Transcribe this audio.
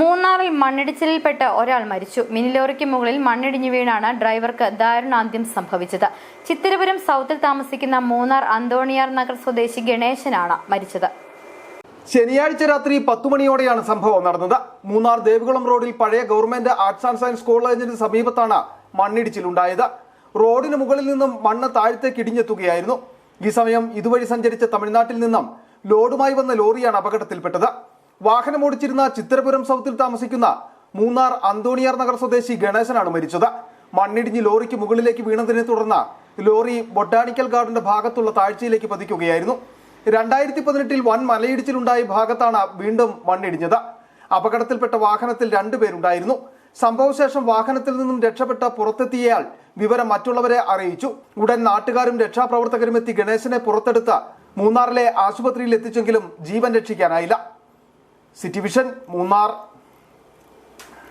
മൂന്നാറിൽ മണ്ണിടിച്ചിലിൽപ്പെട്ട് ഒരാൾ മരിച്ചു. മിനിലോറിക്ക് മുകളിൽ മണ്ണിടിഞ്ഞു വീണാണ് ഡ്രൈവർക്ക് ദാരുണാന്ത്യം സംഭവിച്ചത്. ചിത്തിരപുരം സൗത്തിൽ താമസിക്കുന്ന മൂന്നാർ അന്തോണിയാർ നഗർ സ്വദേശി ഗണേശനാണ് മരിച്ചത്. ശനിയാഴ്ച രാത്രി പത്തു മണിയോടെയാണ് സംഭവം നടന്നത്. മൂന്നാർ ദേവികുളം റോഡിൽ പഴയ ഗവൺമെന്റ് ആർട്സ് ആൻഡ് സയൻസ് കോളേജിന് സമീപത്താണ് മണ്ണിടിച്ചിലുണ്ടായത്. റോഡിന് മുകളിൽ നിന്നും മണ്ണ് താഴത്തേക്ക് ഇടിഞ്ഞെത്തുകയായിരുന്നു. ഈ സമയം ഇതുവഴി സഞ്ചരിച്ച തമിഴ്നാട്ടിൽ നിന്നും ലോഡുമായി വന്ന ലോറിയാണ് അപകടത്തിൽപ്പെട്ടത്. വാഹനം ഓടിച്ചിരുന്ന ചിത്തരപുരം സൗത്തിൽ താമസിക്കുന്ന മൂന്നാർ അന്തോണിയാർ നഗർ സ്വദേശി ഗണേശനാണ് മരിച്ചത്. മണ്ണിടിഞ്ഞ് ലോറിക്ക് മുകളിലേക്ക് വീണതിനെ തുടർന്ന് ലോറി ബൊട്ടാണിക്കൽ ഗാർഡന്റെ ഭാഗത്തുള്ള താഴ്ചയിലേക്ക് പതിക്കുകയായിരുന്നു. രണ്ടായിരത്തി പതിനെട്ടിൽ വൻ മലയിടിച്ചിലുണ്ടായ ഭാഗത്താണ് വീണ്ടും മണ്ണിടിഞ്ഞത്. അപകടത്തിൽപ്പെട്ട വാഹനത്തിൽ രണ്ടുപേരുണ്ടായിരുന്നു സംഭവശേഷം വാഹനത്തിൽ നിന്നും രക്ഷപ്പെട്ട പുറത്തെത്തിയയാൾ വിവരം മറ്റുള്ളവരെ അറിയിച്ചു. ഉടൻ നാട്ടുകാരും രക്ഷാപ്രവർത്തകരും എത്തി ഗണേശനെ പുറത്തെടുത്ത് മൂന്നാറിലെ ആശുപത്രിയിൽ എത്തിച്ചെങ്കിലും ജീവൻ രക്ഷിക്കാനായില്ല. City vision Munnar